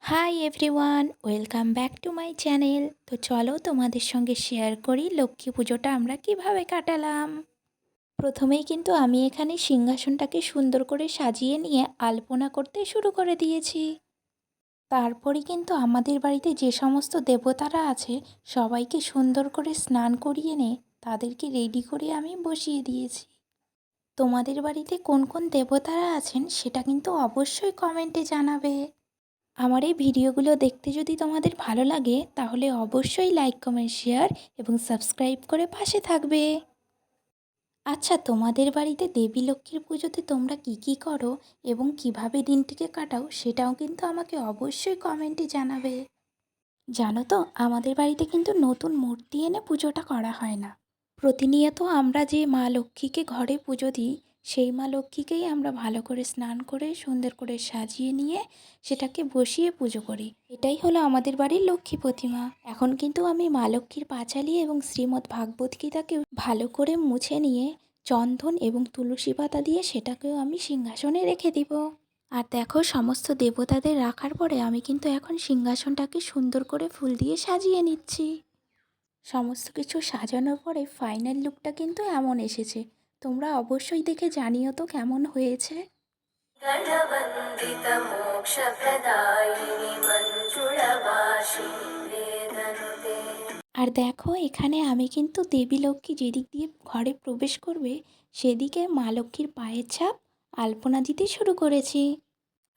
Hi everyone welcome back to my channel তো চলো তোমাদের সঙ্গে শেয়ার করি লক্ষ্মী পুজোটা আমরা কীভাবে কাটালাম। প্রথমেই কিন্তু আমি এখানে সিংহাসনটাকে সুন্দর করে সাজিয়ে নিয়ে আলপনা করতে শুরু করে দিয়েছি। তারপরে কিন্তু আমাদের বাড়িতে যে সমস্ত দেবতারা আছে, সবাইকে সুন্দর করে স্নান করিয়ে নে তাদেরকে রেডি করে আমি বসিয়ে দিয়েছি। তোমাদের বাড়িতে কোন কোন দেবতারা আছেন সেটা কিন্তু অবশ্যই কমেন্টে জানাবে। আমার এই ভিডিওগুলো দেখতে যদি তোমাদের ভালো লাগে, তাহলে অবশ্যই লাইক, কমেন্ট, শেয়ার এবং সাবস্ক্রাইব করে পাশে থাকবে। আচ্ছা তোমাদের বাড়িতে দেবী লক্ষ্মীর পুজোতে তোমরা কি কি করো এবং কীভাবে দিনটিকে কাটাও সেটাও কিন্তু আমাকে অবশ্যই কমেন্টে জানাবে। জানো তো, আমাদের বাড়িতে কিন্তু নতুন মূর্তি এনে পুজোটা করা হয় না। প্রতিনিয়ত আমরা যে মা লক্ষ্মীকে ঘরে পুজো দিই, সেই মা লক্ষ্মীকেই আমরা ভালো করে স্নান করে, সুন্দর করে সাজিয়ে নিয়ে সেটাকে বসিয়ে পুজো করি। এটাই হলো আমাদের বাড়ির লক্ষ্মী প্রতিমা। এখন কিন্তু আমি মা লক্ষ্মীর পাঁচালি এবং শ্রীমদ্ ভাগবত গীতাকে ভালো করে মুছে নিয়ে চন্দন এবং তুলসী পাতা দিয়ে সেটাকেও আমি সিংহাসনে রেখে দিব। আর দেখো, সমস্ত দেবতাদের রাখার পরে আমি কিন্তু এখন সিংহাসনটাকে সুন্দর করে ফুল দিয়ে সাজিয়ে নিচ্ছি। সমস্ত কিছু সাজানোর পরে ফাইনাল লুকটা কিন্তু এমন এসেছে। তোমরা অবশ্যই দেখে জানিও তো কেমন হয়েছে। আর দেখো এখানে আমি কিন্তু দেবী লক্ষ্মী যেদিক দিয়ে ঘরে প্রবেশ করবে সেদিকে মা লক্ষ্মীর পায়ের ছাপ আলপনা দিতে শুরু করেছি।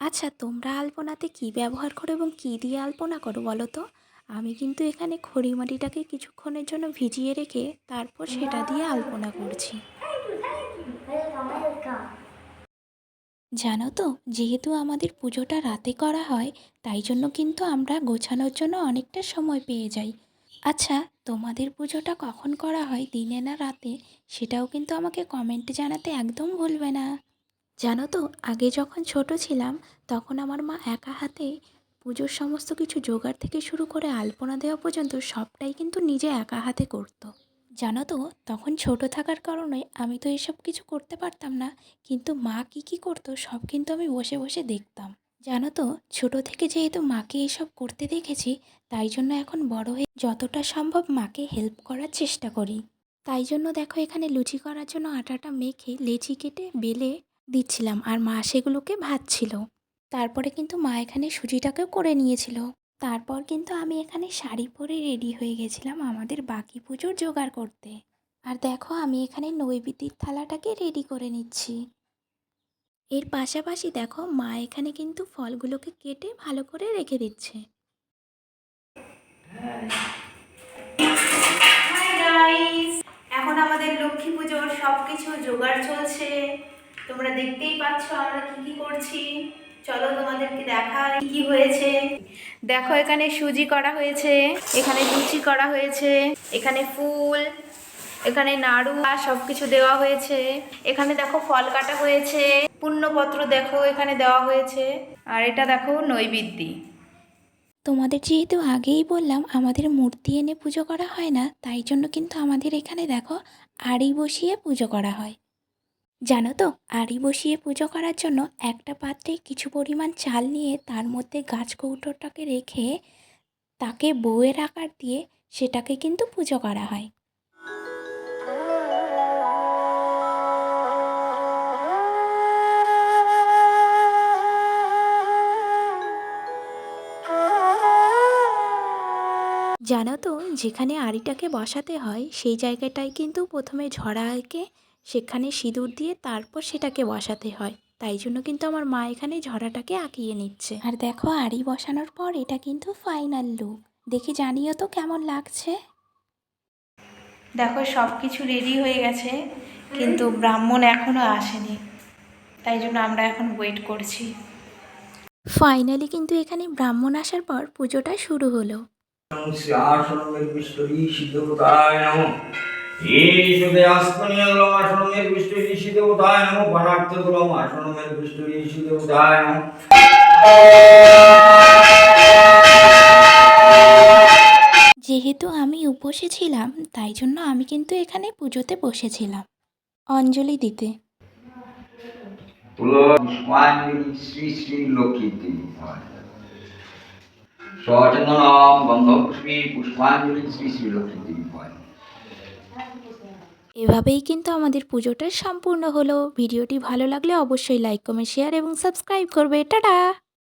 আচ্ছা তোমরা আলপনাতে কি ব্যবহার করো এবং কি দিয়ে আলপনা করো বলো তো? আমি কিন্তু এখানে খড়িমাটিটাকে কিছুক্ষণের জন্য ভিজিয়ে রেখে তারপর সেটা দিয়ে আলপনা করছি। জানো তো, যেহেতু আমাদের পুজোটা রাতে করা হয়, তাই জন্য কিন্তু আমরা গোছানোর জন্য অনেকটা সময় পেয়ে যাই। আচ্ছা তোমাদের পুজোটা কখন করা হয়, দিনে না রাতে? সেটাও কিন্তু আমাকে কমেন্টে জানাতে একদম ভুলবে না। জানো তো, আগে যখন ছোট ছিলাম, তখন আমার মা একা হাতে পুজোর সমস্ত কিছু জোগাড় থেকে শুরু করে আলপনা দেওয়া পর্যন্ত সবটাই কিন্তু নিজে একা হাতে করতো। জানো তো, তখন ছোট থাকার কারণে আমি তো এসব কিছু করতে পারতাম না, কিন্তু মা কী কী করতো সব কিন্তু আমি বসে বসে দেখতাম। জানো তো, ছোট থেকে যেহেতু মাকে এসব করতে দেখেছি, তাই জন্য এখন বড় হয়ে যতটা সম্ভব মাকে হেল্প করার চেষ্টা করি। তাই জন্য দেখো এখানে লুচি করার জন্য আটাটা মেখে লেচি কেটে বেলে দিচ্ছিলাম, আর মা সেগুলোকে ভাজছিল। তারপরে কিন্তু মা এখানে সুজিটাকেও করে নিয়েছিল। তারপর কিন্তু আমি এখানে শাড়ি পরে রেডি হয়ে গেছিলাম আমাদের বাকি পুজোর জোগাড় করতে। আর দেখো, আমি এখানে নৈবেদ্যের থালাটাকে রেডি করে নিচ্ছি। এর পাশাপাশি দেখো, মা এখানে কিন্তু ফলগুলোকে কেটে ভালো করে রেখে দিচ্ছে। এখন আমাদের লক্ষ্মী পুজোর সব কিছু জোগাড় চলছে। তোমরা দেখতেই পাচ্ছ আমরা কি কি করছি। চলো তোমাদেরকে দেখাই কি হয়েছে। দেখো, এখানে সুজি করা হয়েছে, এখানে লুচি করা হয়েছে, এখানে ফুল, এখানে নাড়ু আর সব কিছু দেওয়া হয়েছে। এখানে দেখো, ফল কাটা হয়েছে। পুণ্যপত্র দেখো, এখানে দেওয়া হয়েছে। আর এটা দেখো, নৈবেদ্যি। তোমাদের যেহেতু আগেই বললাম, আমাদের মূর্তি এনে পুজো করা হয় না, তাই জন্য কিন্তু আমাদের এখানে দেখো, আড়ি বসিয়ে পুজো করা হয়। জানো তো, আড়ি বসিয়ে পুজো করার জন্য একটা পাত্রে কিছু পরিমাণ চাল নিয়ে তার মধ্যে গাছ কৌটোটাকে রেখে তাকে বউয়ের আকার দিয়ে সেটাকে কিন্তু পুজো করা হয়। জানো তো, যেখানে আড়িটাকে বসাতে হয়, সেই জায়গাটায় কিন্তু প্রথমে ঝরা এঁকে সেখানে সিঁদুর দিয়ে তারপর সেটাকে বসাতে হয়। তাই জন্য কিন্তু আমার মা এখানে ঝরাটাকে আঁকিয়ে নিচ্ছে। আর দেখো আড়ি বসানোর পর এটা কিন্তু ফাইনাল লুক দেখে জানিও তো কেমন লাগছে। দেখো সব কিছু রেডি হয়ে গেছে কিন্তু ব্রাহ্মণ এখনও আসেনি। তাই জন্য আমরা এখন ওয়েট করছি। ফাইনালি কিন্তু এখানে ব্রাহ্মণ আসার পর পুজোটা শুরু হলো। যেহেতু আমি উপসে ছিলাম তাই জন্য আমি কিন্তু এখানে পুজোতে বসেছিলাম। অঞ্জলি দিতে। পুষ্পাঞ্জলি শ্রী শ্রী লক্ষ্মী দেবী সচন্দনম পুষ্পাঞ্জলি শ্রী শ্রী লক্ষ্মী দেবী এভাবেই কিন্তু আমাদের পুজোটা সম্পূর্ণ হলো। ভিডিওটি ভালো লাগলে অবশ্যই লাইক কমেন্ট শেয়ার এবং সাবস্ক্রাইব করবে। টাটা!